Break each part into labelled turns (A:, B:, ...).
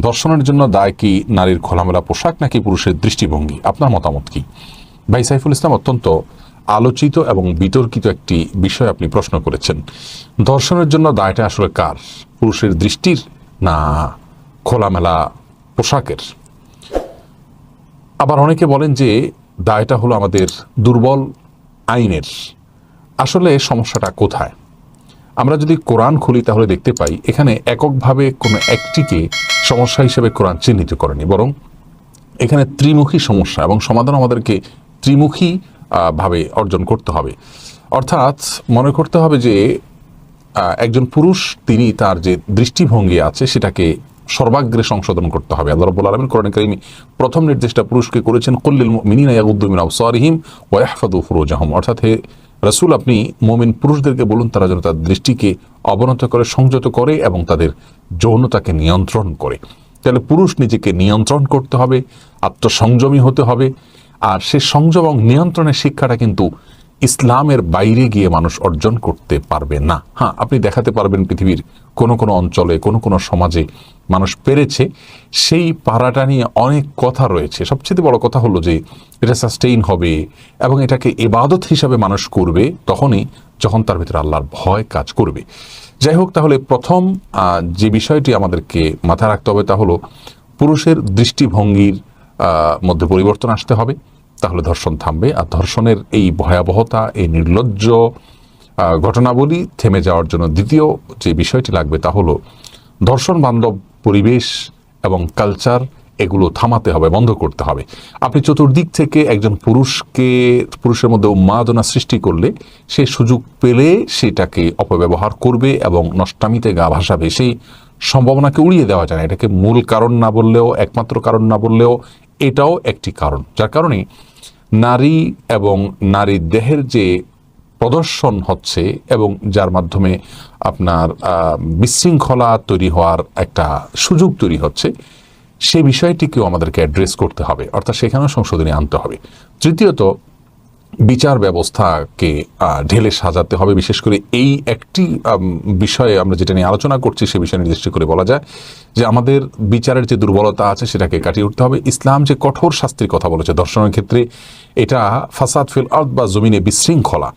A: ধর্ষণের জন্য দায় কি নারীর খোলামেলা পোশাক নাকি পুরুষের দৃষ্টিভঙ্গি? আপনার মতামত কি? ভাই, সাইফুল ইসলাম অত্যন্ত আলোচিত এবং বিতর্কিত একটি বিষয় আপনি প্রশ্ন করেছেন। ধর্ষণের জন্য দায়টা আসলে কার? পুরুষের দৃষ্টির না খোলামেলা পোশাকের? আবার অনেকে বলেন যে দায়টা হলো আমাদের দুর্বল আইনের। আসলে সমস্যাটা কোথায়? আমরা যদি কোরআন খুলি তাহলে দেখতে পাই, এখানে এককভাবে কোনো একটিকে সমস্যা হিসেবে কোরআন চিহ্নিত করেনি, বরং এখানে ত্রিমুখী সমস্যা এবং সমাধান আমাদেরকে ত্রিমুখী ভাবে অর্জন করতে হবে। অর্থাৎ মনে করতে হবে যে একজন পুরুষ, তিনি তার যে দৃষ্টিভঙ্গি আছে, সেটাকে সর্বাগ্রে সংশোধন করতে হবে। আল্লাহ রাব্বুল আলামিন কোরআন কারিমে প্রথম নির্দেশটা পুরুষকে করেছেন, কুল্লিল মুমিনিনা ইয়াগুদ্দু মিন আবসারিহিম ওয়া ইয়াহফাযু ফুরুজাহুম। অর্থাৎ হে রাসূল আপনি মুমিন পুরুষদেরকে বলুন, তারা যেন তার দৃষ্টিকে অবনত করে, সংযত করে এবং তাদের যৌনতাকে নিয়ন্ত্রণ করে। তাহলে পুরুষ নিজেকে নিয়ন্ত্রণ করতে হবে, আত্মসংযমী হতে হবে, আর সে সংযম এবং নিয়ন্ত্রণের শিক্ষাটা কিন্তু ইসলামের বাইরে গিয়ে মানুষ অর্জন করতে পারবে না। হ্যাঁ আপনি দেখাতে পারবেন পৃথিবীর কোনো কোনো অঞ্চলে, কোনো কোনো সমাজে মানুষ পেরেছে, সেই পাড়াটা নিয়ে অনেক কথা রয়েছে। সবচেয়ে বড় কথা হলো যে, এটা সাস্টেইন হবে এবং এটাকে এবাদত হিসাবে মানুষ করবে তখনই যখন তার ভিতরে আল্লাহর ভয় কাজ করবে। যাই হোক, তাহলে প্রথম যে বিষয়টি আমাদেরকে মাথায় রাখতে হবে তা হলো পুরুষের দৃষ্টিভঙ্গির মধ্যে পরিবর্তন আসতে হবে। তাহলে ধর্ষণ থামবে। আর ধর্ষণের এই ভয়াবহতা, এই নির্লজ্জ ঘটনাবলী থেমে যাওয়ার জন্য দ্বিতীয় যে বিষয়টি লাগবে তা হলো ধর্ষণ বান্ধব পরিবেশ এবং কালচার এগুলো থামাতে হবে, বন্ধ করতে হবে। আপনি চতুর্দিক থেকে একজন পুরুষকে, পুরুষের মধ্যে উন্মাদনা সৃষ্টি করলে সে সুযোগ পেলে সেটাকে অপব্যবহার করবে এবং নষ্টামিতে গা ভাসাবে। সেই সম্ভাবনাকে উড়িয়ে দেওয়া যায় না। এটাকে মূল কারণ না বললেও, একমাত্র কারণ না বললেও এটাও একটি কারণ। যার কারণে নারী এবং নারীর দেহের যে প্রদর্শন হচ্ছে এবং যার মাধ্যমে আপনার বিশৃঙ্খলা তৈরি হওয়ার একটা সুযোগ তৈরি হচ্ছে, সে বিষয়টিকেও আমাদেরকে অ্যাড্রেস করতে হবে। অর্থাৎ সেখানেও সংশোধনী আনতে হবে। তৃতীয়ত, বিচার ব্যবস্থাকে ঢেলে সাজাতে হবে। বিশেষ করে এই একটি বিষয়ে আমরা যেটা নিয়ে আলোচনা করছি, সে বিষয়ে নির্দিষ্ট করে বলা যায় যে আমাদের বিচারের যে দুর্বলতা আছে, সেটাকে কাটিয়ে উঠতে হবে। ইসলাম যে কঠোর শাস্তির কথা বলেছে দর্শনের ক্ষেত্রে, এটা ফাসাদ ফিল আর্থ বা জমিনে বিশৃঙ্খলা।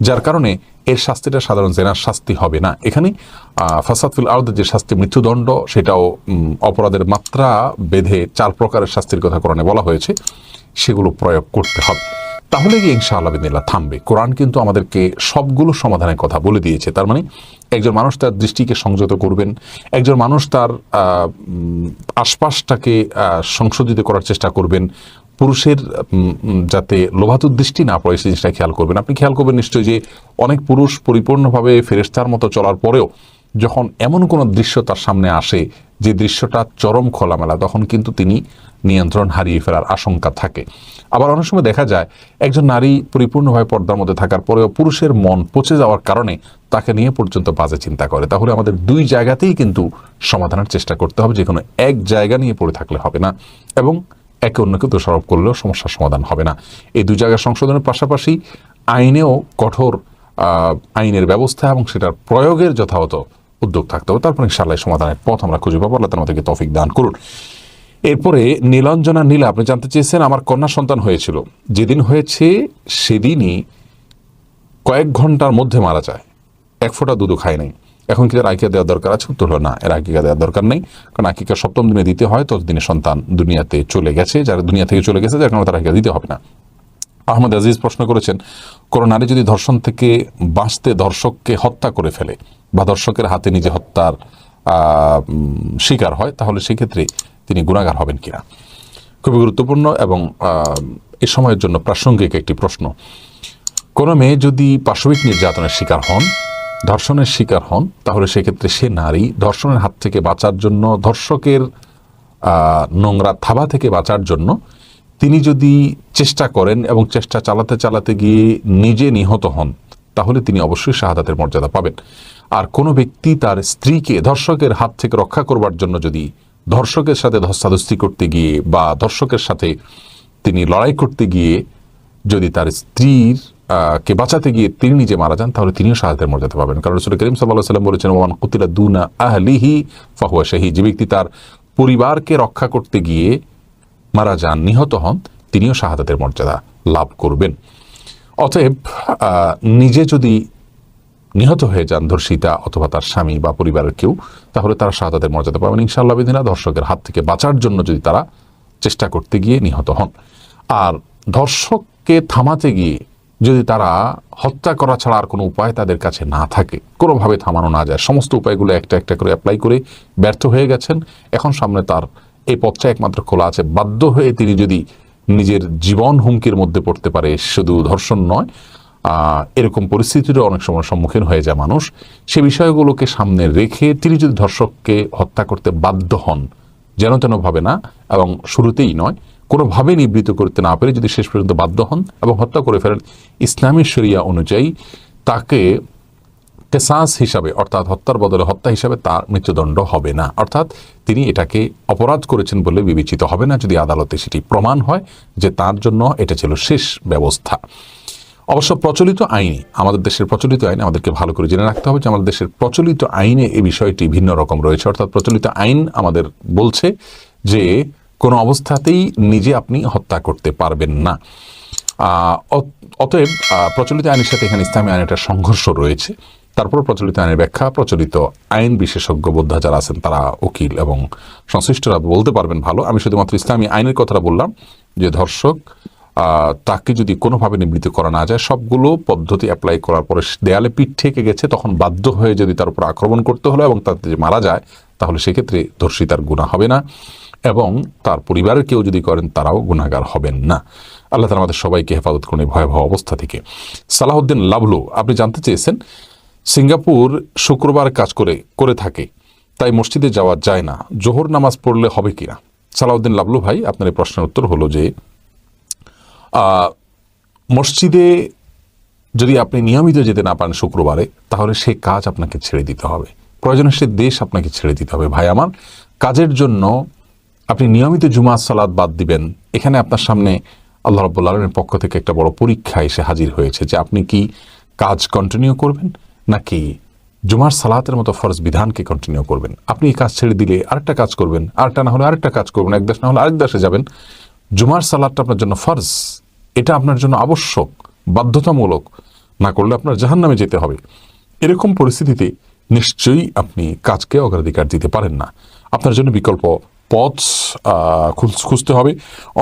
A: যার কারণে এর শাস্তিটা সাধারণ জেনার শাস্তি হবে না। এখানে আহ, ফাসাদ ফিল আর্থ যে শাস্তি মৃত্যুদণ্ড সেটাও অপরাধের মাত্রা বেঁধে চার প্রকারের শাস্তির কথা কোরআনে বলা হয়েছে সেগুলো প্রয়োগ করতে হবে। তাহলে গিয়ে ইনশাআল্লাহ বিদিল্লাহ থামবে। কোরআন কিন্তু আমাদেরকে সবগুলো সমাধানের কথা বলে দিয়েছে। তার মানে একজন মানুষ তার দৃষ্টিকে সংযত করবেন একজন মানুষ তার আশপাশটাকে সংশোধিত করার চেষ্টা করবেন পুরুষের যাতে লোভাতুর দৃষ্টি না পড়ে, সেই জিনিসটা খেয়াল করবেন। আপনি খেয়াল করবেন নিশ্চয়ই যে অনেক পুরুষ পরিপূর্ণভাবে ফেরেস্তার মতো চলার পরেও যখন এমন কোনো দৃশ্য তার সামনে আসে, যে দৃশ্যটা চরম খোলামেলা, তখন কিন্তু তিনি নিয়ন্ত্রণ হারিয়ে ফেলার আশঙ্কা থাকে। আবার অনেক সময় দেখা যায়, একজন নারী পরিপূর্ণভাবে পর্দার মধ্যে থাকার পরেও পুরুষের মন পচে যাওয়ার কারণে তাকে নিয়ে পর্যন্ত বাজে চিন্তা করে। তাহলে আমাদের দুই জায়গাতেই কিন্তু সমাধানের চেষ্টা করতে হবে যে কোনো এক জায়গা নিয়ে পড়ে থাকলে হবে না। এবং একে অন্যকে দোষারোপ করলেও সমস্যার সমাধান হবে না। এই দুই জায়গার সংশোধনের পাশাপাশি আইনেও কঠোর আইনের ব্যবস্থা এবং সেটার প্রয়োগের যথাযথ উদ্যোগ থাকতে হবে। তারপর ইনশাআল্লাহ সমাধানের পথ আমরা খুঁজে পাবো। আল্লাহ আমাদেরকে তৌফিক দান করুন। এরপরে নীলাঞ্জনা নীলা, আপনি জানতে চেয়েছেন আমার কন্যা সন্তান হয়েছিল। যেদিন হয়েছে সেদিনই কয়েক ঘণ্টার মধ্যে মারা যায়। এক ফোঁটা দুধও খায় নাই। এখন কি তার আকিকা দেওয়ার দরকার আছে? উত্তর হলো না, এর আকিকা দেওয়ার দরকার নেই। কারণ আকিকা সপ্তম দিনে দিতে হয় ততদিনে সন্তান দুনিয়াতে চলে গেছে, যারা দুনিয়া থেকে চলে গেছে, যার কারণে তার আকিকা দিতে হবে না। আহমদ আজিজ প্রশ্ন করেছেন, কোনো নারী যদি ধর্ষণ থেকে বাঁচতে ধর্ষককে হত্যা করে ফেলে বা ধর্ষকের হাতে নিজে হত্যার শিকার হয়, তাহলে সেক্ষেত্রে তিনি গুণাগার হবেন কিনা? খুবই গুরুত্বপূর্ণ এবং এ সময়ের জন্য প্রাসঙ্গিক একটি প্রশ্ন। কোনো মেয়ে যদি পাশবিক নির্যাতনের শিকার হন ধর্ষণের শিকার হন, তাহলে সেক্ষেত্রে সে নারী ধর্ষণের হাত থেকে বাঁচার জন্য, ধর্ষকের নোংরা থাবা থেকে বাঁচার জন্য তিনি যদি চেষ্টা করেন এবং চেষ্টা চালাতে চালাতে গিয়ে নিজে নিহত হন, তাহলে তিনি অবশ্যই শাহাদাতের মর্যাদা পাবেন। আর কোনো ব্যক্তি তার স্ত্রীকে ধর্ষকের হাত থেকে রক্ষা করবার জন্য যদি ধর্ষকের সাথে ধস্তাধস্তি করতে গিয়ে বা ধর্ষকের সাথে তিনি লড়াই করতে গিয়ে যদি তার স্ত্রীর কে বাঁচাতে গিয়ে তিনি নিজে মারা যান, তাহলে তিনিও শাহাদের মর্যাদা পাবেন। কারণ রসুল করিম সাল্লাহ সাল্লাম বলেছেন ওমান কুতিলা দুনা আহলিহি ফাহুয়া শাহী যে ব্যক্তি তার পরিবারকে রক্ষা করতে গিয়ে মারা যান, নিহত হন, তিনিও শাহাদাতের মর্যাদা লাভ করবেন। অতএব নিজে যদি নিহত হয়ে যান ধর্ষিতা অথবা তার স্বামী বা পরিবারের কেউ, তাহলে তারা শাহাদাতের মর্যাদা পাবেন। ইনশাআল্লাহ বিধিনা ধর্ষকের হাত থেকে বাঁচার জন্য যদি তারা চেষ্টা করতে গিয়ে নিহত হন। আর ধর্ষককে থামাতে গিয়ে যদি তারা হত্যা করা ছাড়া আর কোনো উপায় তাদের কাছে না থাকে, কোনোভাবে থামানো না যায়। সমস্ত উপায়গুলো একটা একটা করে অ্যাপ্লাই করে ব্যর্থ হয়ে গেছেন। এখন সামনে তার এই পথটা একমাত্র খোলা আছে। বাধ্য হয়ে তিনি যদি নিজের জীবন হুমকির মধ্যে পড়তে পারে, শুধু ধর্ষণ নয় এরকম পরিস্থিতিরও অনেক সময় সম্মুখীন হয়ে যায় মানুষ। সে বিষয়গুলোকে সামনে রেখে তিনি যদি ধর্ষককে হত্যা করতে বাধ্য হন, যেন তেন ভাবে না, এবং শুরুতেই নয় কোনোভাবে নিবৃত করতে না পেরে যদি শেষ পর্যন্ত বাধ্য হন এবং হত্যা করে ফেলেন, ইসলামী শরিয়া অনুযায়ী তাকে কেসাস হিসাবে, অর্থাৎ হত্যার বদলে হত্যা হিসাবে তার মৃত্যুদণ্ড হবে না। অর্থাৎ তিনি এটাকে অপরাধ করেছেন বলে বিবেচিত হবে না যদি আদালতে সেটি প্রমাণ হয় যে তার জন্য এটা ছিল শেষ ব্যবস্থা। অবশ্য প্রচলিত আইনে, আমাদের দেশের প্রচলিত আইনে আমাদেরকে ভালো করে জেনে রাখতে হবে যে আমাদের দেশের প্রচলিত আইনে এই বিষয়টি ভিন্ন রকম রয়েছে। অর্থাৎ প্রচলিত আইন আমাদের বলছে যে কোনো অবস্থাতেই নিজে আপনি হত্যা করতে পারবেন না। অত- অতএব প্রচলিত আইনের সাথে এখানে ইসলামী আইনের একটা সংঘর্ষ রয়েছে। তারপর প্রচলিত আইনের ব্যাখ্যা, প্রচলিত আইন বিশেষজ্ঞ, বোদ্ধা যারা আছেন তারা উকিল এবং সংশ্লিষ্টরা বলতে পারবেন ভালো। আমি শুধুমাত্র ইসলামী আইনের কথাটা বললাম যে ধর্ষক তাকে যদি কোনোভাবে নিবৃত্ত করা না যায়, সবগুলো পদ্ধতি অ্যাপ্লাই করার পরে দেয়ালে পিঠ থেকে গেছে, তখন বাধ্য হয়ে যদি তার উপর আক্রমণ করতে হলো এবং তাতে মারা যায়, তাহলে সেক্ষেত্রে ধর্ষিতার গুণা হবে না। এবং তার পরিবারের কেউ যদি করেন, তারাও গুণাগার হবেন না। আল্লাহ তালা আমাদের সবাইকে হেফাজত করুন এই ভয়াবহ অবস্থা থেকে। সালাহউদ্দিন লাভলু আপনি জানতে চেয়েছেন, সিঙ্গাপুর শুক্রবার কাজ করে করে থাকে, তাই মসজিদে যাওয়া যায় না। জোহর নামাজ পড়লে হবে কিনা? সালাউদ্দিন লাভলু ভাই, আপনার এই প্রশ্নের উত্তর হলো যে মসজিদে যদি আপনি নিয়মিত যেতে না পারেন শুক্রবারে, তাহলে সে কাজ আপনাকে ছেড়ে দিতে হবে। প্রয়োজনে সে দেশ আপনাকে ছেড়ে দিতে হবে। ভাই, আমার কাজের জন্য আপনি নিয়মিত জুমা সালাদ বাদ দিবেন। এখানে আপনার সামনে আল্লাহ রব্বুল আলমের পক্ষ থেকে একটা বড় পরীক্ষা এসে হাজির হয়েছে যে আপনি কি কাজ কন্টিনিউ করবেন নাকি জুমার সালাতের মতো ফরজ বিধানকে কন্টিনিউ করবেন? আপনি এই কাজ ছেড়ে দিলে আরেকটা কাজ করবেন, আরেকটা না হলে আরেকটা কাজ করবেন, এক দেশ না হলে আরেক দেশে যাবেন। জুমার সালাদটা আপনার জন্য ফরজ। এটা আপনার জন্য আবশ্যক, বাধ্যতামূলক। না করলে আপনার জাহান নামে যেতে হবে। এরকম পরিস্থিতিতে নিশ্চয়ই আপনি কাজকে অগ্রাধিকার দিতে পারেন না। আপনার জন্য বিকল্প পথ খুঁজতে হবে।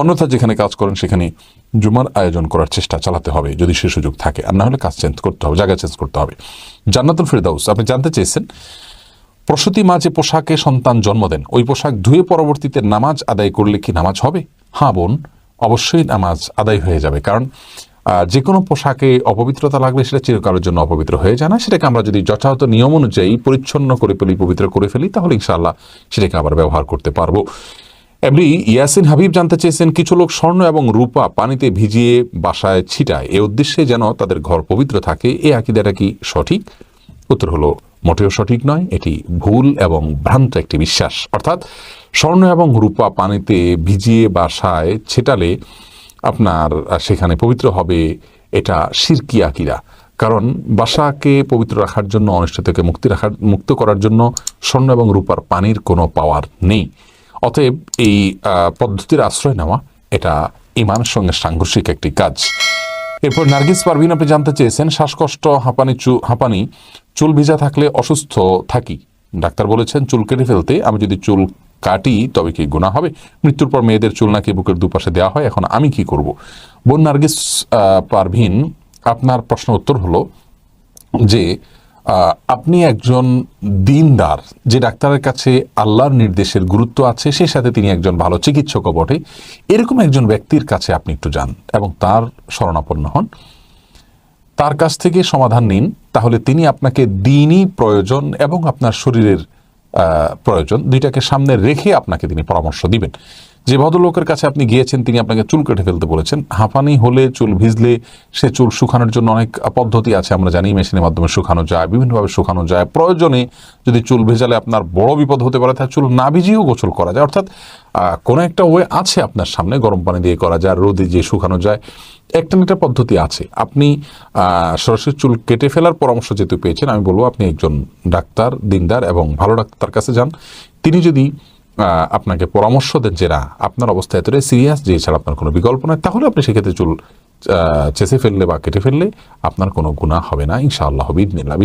A: অন্যথা যেখানে কাজ করেন সেখানে জুমার আয়োজন করার চেষ্টা চালাতে হবে যদি সে সুযোগ থাকে। আর না হলে কাজ চেঞ্জ করতে হবে, জায়গা চেঞ্জ করতে হবে। জান্নাতুল ফেরদাউস, আপনি জানতে চেয়েছেন? প্রসূতি মা যে পোশাকে সন্তান জন্ম দেন, ওই পোশাক ধুয়ে পরবর্তীতে নামাজ আদায় করলে কি নামাজ হবে? হ্যাঁ বোন, অবশ্যই নামাজ আদায় হয়ে যাবে। কারণ আহ, যে কোনো পোশাকে অপবিত্রতা লাগলে সেটা চিরকালের জন্য অপবিত্র হয়ে যায় না। সেটাকে আমরা যদি যথাযথ নিয়ম অনুযায়ী পরিচ্ছন্ন করে ফেলি পবিত্র করে ফেলি তাহলে ইনশাআল্লাহ সেটাকে আবার ব্যবহার করতে পারব। এমনি ইয়াসিন হাবিব জানতে চেয়েছেন কিছু লোক স্বর্ণ এবং রূপা পানিতে ভিজিয়ে বাসায় ছিটায়। এ উদ্দেশ্যে যেন তাদের ঘর পবিত্র থাকে এ আকিদাটা কি সঠিক? উত্তর হলো মোটেও সঠিক নয়। এটি ভুল এবং ভ্রান্ত একটি বিশ্বাস। অর্থাৎ স্বর্ণ এবং রূপা পানিতে ভিজিয়ে বাসায় ছেটালে আপনার সেখানে পবিত্র হবে এটা সিরকি আকিরা। কারণ বাসাকে পবিত্র রাখার জন্য অনিষ্ট থেকে মুক্তি রাখার, মুক্ত করার জন্য স্বর্ণ এবং রূপার পানির কোনো পাওয়ার নেই। অতএব এই পদ্ধতির আশ্রয় নেওয়া, এটা ইমানের সঙ্গে সাংঘর্ষিক একটি কাজ। এরপর নার্গিস পারভিন, আপনি জানতে চেয়েছেন, শ্বাসকষ্ট, হাঁপানি চু, হাঁপানি, চুল ভিজা থাকলে অসুস্থ থাকি। ডাক্তার বলেছেন, চুল কেটে ফেলতে আমি যদি চুল কাটি, তবে কি গুণা হবে? মৃত্যুর পর মেয়েদের চুল নাকি বুকের দুপাশে দেওয়া হয়? এখন আমি কি করব? বোন নার্গিস পারভিন, আপনার প্রশ্ন উত্তর হলো যে আপনি একজন দিনদার, যে ডাক্তারের কাছে আল্লাহর নির্দেশের গুরুত্ব আছে সেই সাথে তিনি একজন ভালো চিকিৎসকও বটে। এরকম একজন ব্যক্তির কাছে আপনি একটু যান এবং তার শরণাপন্ন হন। তার কাছ থেকে সমাধান নিন, তাহলে তিনি আপনাকে দিনই প্রয়োজন এবং আপনার শরীরের প্রয়োজন, দুইটাকে সামনে রেখে আপনাকে তিনি পরামর্শ দিবেন। যে ভদ্রলোকের কাছে আপনি গিয়েছেন, তিনি আপনাকে চুল কেটে ফেলতে বলেছেন। হাঁপানি হলে চুল ভিজলে সে চুল শুকানোর জন্য অনেক পদ্ধতি আছে, আমরা জানি, মেশিনের মাধ্যমে শুকানো যায়, বিভিন্নভাবে শুকানো যায়। প্রয়োজনে যদি চুল ভেজালে আপনার বড় বিপদ হতে পারে তাহলে চুল না ভিজিয়েও গোসল করা যায়। অর্থাৎ কোনো একটা ওয়ে আছে আপনার সামনে, গরম পানি দিয়ে করা যায়, রোদে দিয়ে শুকানো যায়। একটা একটা পদ্ধতি আছে। আপনি সরাসরি চুল কেটে ফেলার পরামর্শ যেহেতু পেয়েছেন, আমি বলব আপনি একজন ডাক্তার, দিনদার এবং ভালো ডাক্তার কাছে যান। তিনি যদি আপনাকে পরামর্শ দেন যে না, আপনার অবস্থা এতটাই সিরিয়াস যে এছাড়া আপনার কোনো বিকল্প নয় তাহলে আপনি সেক্ষেত্রে চুল চেঁচে ফেললে বা কেটে ফেললে আপনার কোনো গুণা হবে না। ইনশাআল্লাহ হবে ইদনিল্লাহ